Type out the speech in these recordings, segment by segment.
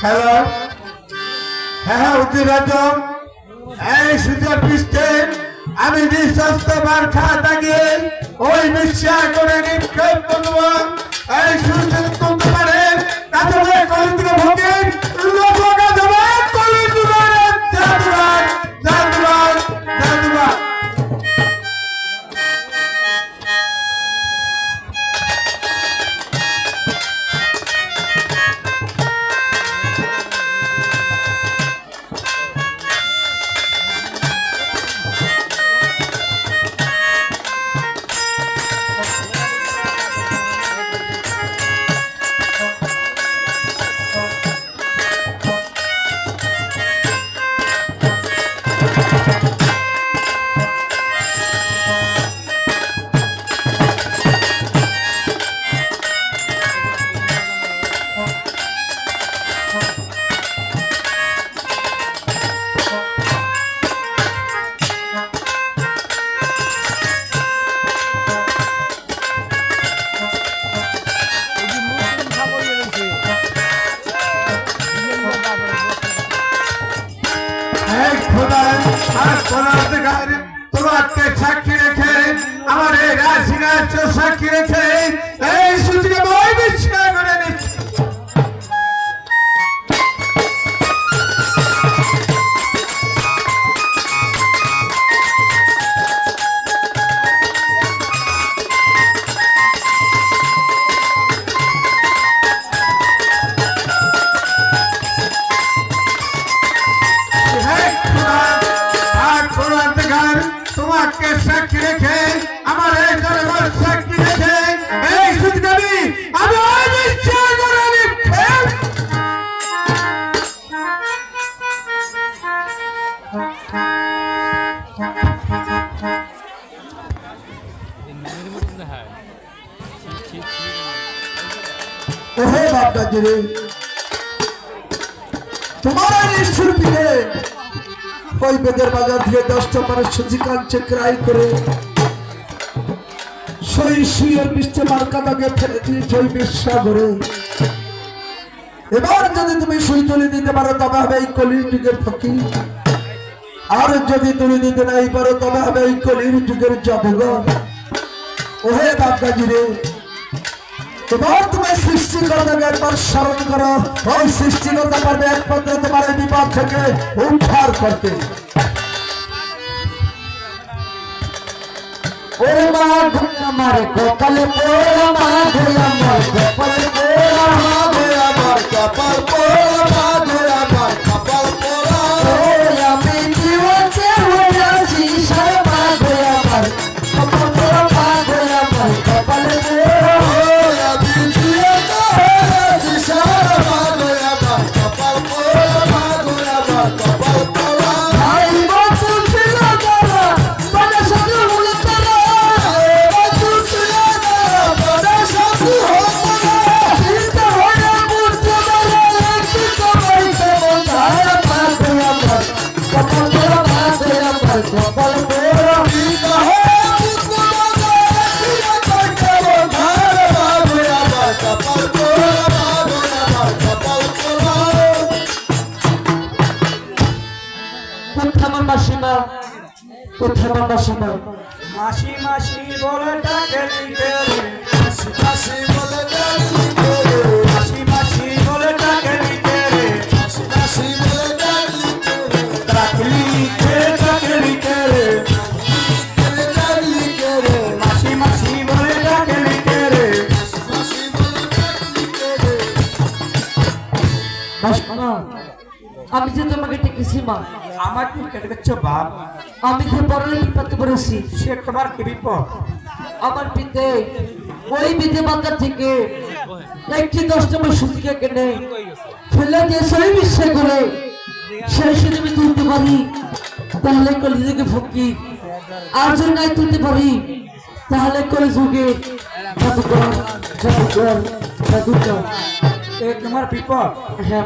Hello হ্যাঁ হ্যাঁ এই সুযোগ পৃষ্ঠে আমি বিশ্বস্ত বার খাওয়া ওই বিশ্বাস করে নিক্ষেপ করব। এই সুযোগ তাতে বলে কলেজ থেকে ভোগে এই খোদা আর দেখার তোমাকে সাক্ষী রেখে আমার এই রাশিরাজ সাক্ষী রেখে এই বাপদাজি রে তোমার পিঠে ওই বেদের বাজার দশটা মানুষ ক্রাই করে। সেই পৃষ্ঠে মার্কা ফেলে এবার যদি তুমি সুই তুলে দিতে পারো, তবে হবে এই কলির যুগের ফকির। আর যদি তুলে দিতে নাই পারো, তবে হবে এই কলির যুগের জাদুঘর ওহে বাপদাজি রে তোমার তুমি সৃষ্টিকর্তাকে একবার স্মরণ করো। ওই সৃষ্টিকর্তা পারবে একমাত্র তোমার এই বিপদ থেকে উদ্ধার করতে। ওরে মা আমার কপালে পোড়া মা ধরে আমার কপালে মাসিমা কোথায় আমার মাসিমা মাসি মাসি বলে ডাকে মাসি মাসি বলে রে মাসি মাসি বলে ডাকে মাসি মাসি আমি যে তোমাকে ডেকেছি মা। আমার কি কেটে দিচ্ছ বাপ? আমি যে বড় বিপদে পড়েছি। সে তোমার কি বিপদ? আমার পিতে ওই বিধে বাজার থেকে একটি দশ নম্বর সুতিকে কেনে ফেলে দিয়ে সেই বিশ্বাস করে সেই সুযোগ আমি তুলতে পারি। তাহলে কলিযুগে ফকি আর যদি নাই তুলতে পারি তাহলে কলিযুগে জাদুকর জাদুকর জাদুকর এ তোমার বিপদ হ্যাঁ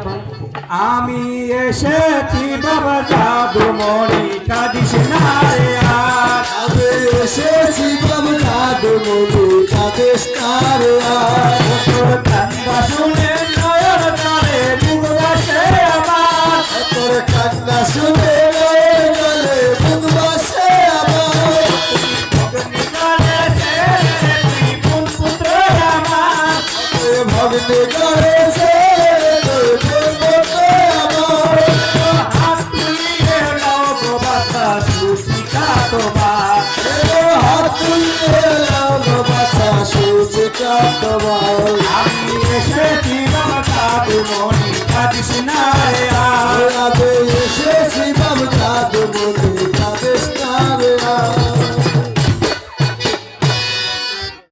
আমি এসেছি বাবা জাদু মনি কাঁদিস না রে আর। আমি এসেছি বাবা কাঁদো মনি কাঁদেশ তার আর। ভক্ত বল। আমি এসেছি বাবা কারু মনি কাঁদিস না।